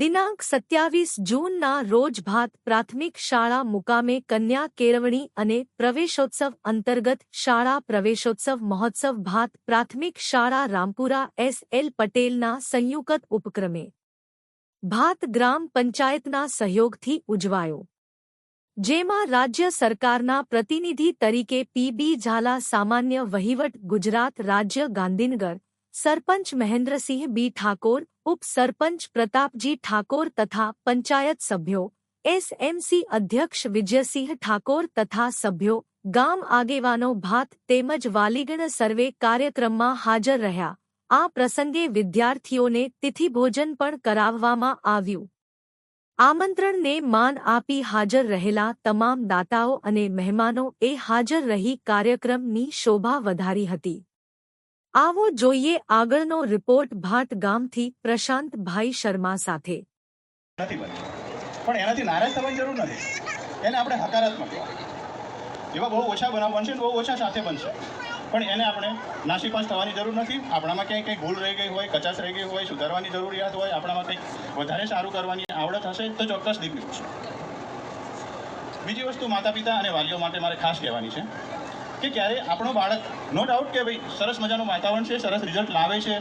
દિનાંક સત્યાવીસ જૂનના રોજ ભાત પ્રાથમિક શાળા મુકામે કન્યા કેળવણી અને પ્રવેશોત્સવ અંતર્ગત શાળા પ્રવેશોત્સવ મહોત્સવ ભાત પ્રાથમિક શાળા રામપુરા એસ એલ પટેલના સંયુક્ત ઉપક્રમે ભાત ગ્રામ પંચાયતના સહયોગથી ઉજવાયો જેમાં રાજ્ય સરકારના પ્રતિનિધિ તરીકે પીબી ઝાલા, સામાન્ય વહીવટ, ગુજરાત રાજ્ય ગાંધીનગર, સરપંચ મહેન્દ્રસિંહ બી ઠાકોર ઉપસરપંચ પ્રતાપજી ઠાકોર તથા પંચાયત સભ્યો, એસએમસી અધ્યક્ષ વિજયસિંહ ઠાકોર તથા સભ્યો, ગામ આગેવાનો ભાત તેમજ વાલીગણ સર્વે કાર્યક્રમમાં હાજર રહ્યા. આ પ્રસંગે વિદ્યાર્થીઓને તિથિભોજન પણ કરાવવામાં આવ્યું. આમંત્રણને માન આપી હાજર રહેલા તમામ દાતાઓ અને મહેમાનો એ હાજર રહી કાર્યક્રમની શોભા વધારી હતી. આવો જોઈએ આગળનો રિપોર્ટ ભાટ ગામથી પ્રશાંતભાઈ શર્મા સાથે. પણ એનાથી નારાજ થવાની જરૂર નથી. એને આપણે હકારાત્મક એવા બહુ ઓછા બનાવ બનશે બહુ ઓછા સાથે બનશે. પણ એને આપણે નાસીપાસ થવાની જરૂર નથી. આપણામાં ક્યાંય કંઈ ભૂલ રહી ગઈ હોય, કચાશ રહી ગઈ હોય, સુધારવાની જરૂરિયાત હોય, આપણામાં કંઈક વધારે સારું કરવાની આવડત હશે, તો ચોક્કસ દીકરી બીજી વસ્તુ માતા પિતા અને વાલીઓ માટે મારે ખાસ કહેવાની છે કે ક્યારે આપણો બાળક નો ડાઉટ કે ભાઈ, સરસ મજાનું વાતાવરણ છે, સરસ રિઝલ્ટ લાવે છે,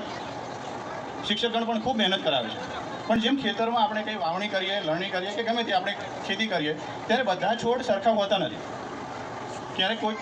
શિક્ષકગણ પણ ખૂબ મહેનત કરાવે છે. પણ જેમ ખેતરમાં આપણે કંઈ વાવણી કરીએ, લણણી કરીએ કે ગમે તે આપણે ખેતી કરીએ, ત્યારે બધા છોડ સરખા હોતા નથી. ક્યારેક કોઈ